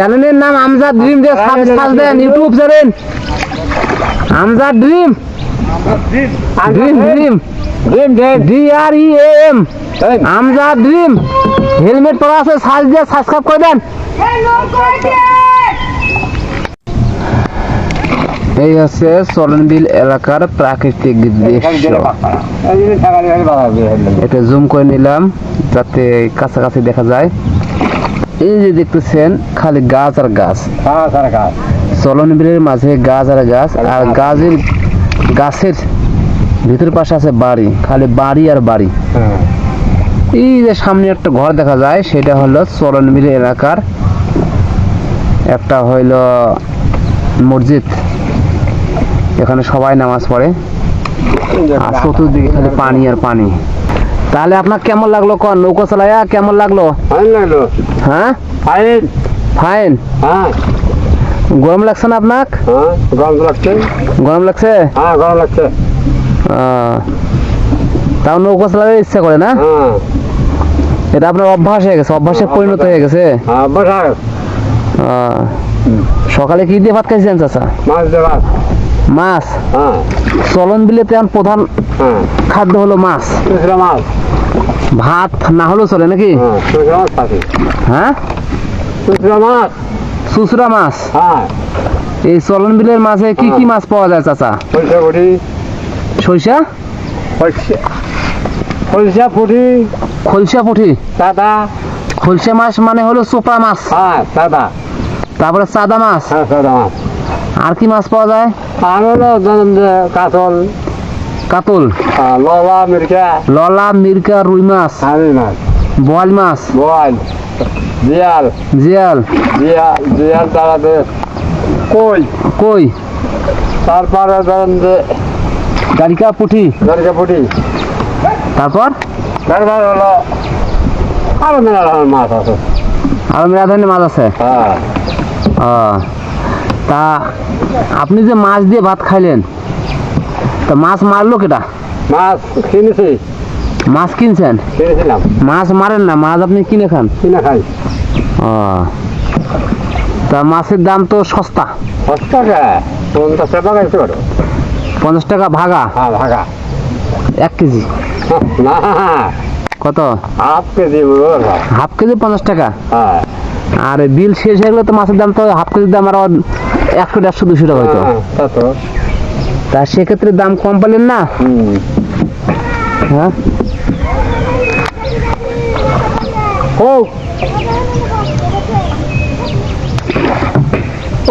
চ্যানেলের নাম আমজাদ ড্রিম দিয়ে সার্চ দেন YouTube channel Amjad dream. Dream. Dream dream. D R E M Amjad dream. Helmet পরা আছে search দিয়ে সাবস্ক্রাইব করে দেন। এই হচ্ছে চলনবিল এলাকার প্রাকৃতিক দৃশ্য। এটা জুম করে নিলাম যাতে কাছাকাছি দেখা যায়। এই যে দেখতেছেন খালি গাছ আর গাছ। চলন বিলের মাঝে গাছ আর গাছ আর গাছের গাছের ভিতর পাশে আছে বাড়ি খালি বাড়ি আর বাড়ি। এই যে সামনে একটা ঘর দেখা যায় সেটা হলো চলন বিল এলাকার একটা হইল মসজিদ। এখানে সবাই নামাজ পড়ে আর চতুর্দিকে খালি পানি আর পানি। তাহলে আপনার কেমন লাগল কন? নৌকো চালায়া কেমন লাগল? হ্যাঁ? ফাইন। ফাইন? গরম লাগছে না আপনার গরম লাগছে। গরম লাগছে? হ্যাঁ গরম লাগছে। তাও নৌকো চালাতে ইচ্ছা করে না? হ্যাঁ। এটা আপনার অভ্যাস হয়ে গেছে অভ্যাসে পরিণত হয়ে গেছে। হ্যাঁ আহ, সকালে কি দিয়ে ভাত খাইছেন চাচা? মাছ দেওয়া মাছ? হ্যাঁ। চলন বিলেতে প্রধান হ্যাঁ। খাদ্য হলো মাছ। মাছ। ভাত না হলেও চলে নাকি? হ্যাঁ মাছ হ্যাঁ? মাছ। হ্যাঁ। এই চলন বিলের মাঝে কি কি মাছ পাওয়া যায় চাচা? সরিষা সরিষা? সরিষা খলসা পুঁটি? সাদা। খলসা মাছ মানে হলো চোপড়া মাছ। হ্যাঁ সাদা। তারপরে সাদা মাছ? হ্যাঁ সাদা মাছ। আর কি মাছ পাওয়া যায়? আর হলো কাতল। কাতল? হ্যাঁ, ললা মির্কা। ললা মির্কা রুই মাছ। হানি মাছ। বোয়াল মাছ? বোয়াল। জিয়াল। জিয়াল? জিয়াল জিয়াল তারাতে কই? কই? তারপরে ধরেন যে গাড়িকা পুঁটি সরিষা ফুটি তারপর? তারপর হলো আরও মেলা রকমের মাছ আছে। আর মেলা ধরনের মাছ আছে? হ্যাঁ। ও, তা আপনি যে মাছ দিয়ে ভাত খাইলেন তা মাছ মারলো কেটা মাছ কিনেছি। মাছ কিনছেন? কিনেছিলাম। মাছ মারেন না মাছ আপনি কিনে খান। কিনে খাই। ও তা মাছের দাম তো সস্তা। টাকা পঞ্চাশ টাকা পঞ্চাশ টাকা ভাগা? হ্যাঁ ভাগা। এক কেজি। না। কত? হাফ কেজি হাফ কেজি পঞ্চাশ টাকা? হ্যাঁ। আর বিল শেষ হয়ে গেলে তো মাছের দাম তো হাফ কেজির দাম আরও একশো দেড়শো দুশো টাকা হয়তো হ্যাঁ, তা সেক্ষেত্রে দাম কম পেলেন না? হ্যাঁ? ও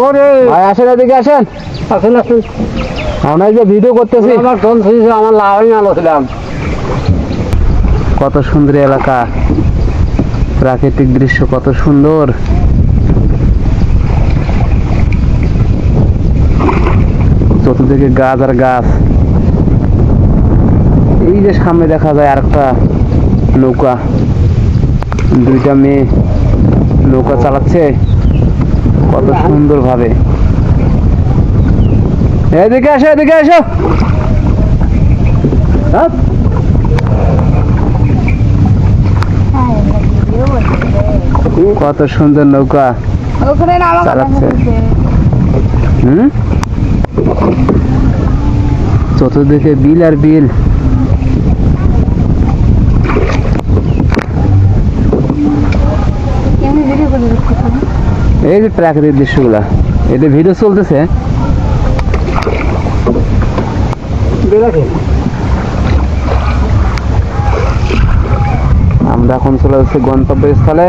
ওরে। ভাই আসেন এদিকে আসেন। আসেন আসেন। আমরা যে ভিডিও করতেছি। আমার ফোন ছিল আমার লাভই আলোছিলাম কত সুন্দর এলাকা। প্রাকৃতিক দৃশ্য কত সুন্দর। চতুর্দিকে গাছ আর গাছ। এই যে সামনে দেখা যায় আরেকটা নৌকা। দুইটা মেয়ে নৌকা চালাচ্ছে। কত সুন্দর ভাবে এদিকে আসো এদিকে আসো হ্যাঁ কত সুন্দর নৌকা। ওখানে নামা চালাচ্ছে। হুম? চতুর্দিকে বিল আর বিল। এই যে প্রাকৃতিক দৃশ্যগুলা। এতে ভিডিও চলতেছে। এখন চলে যাচ্ছি গন্তব্যস্থলে।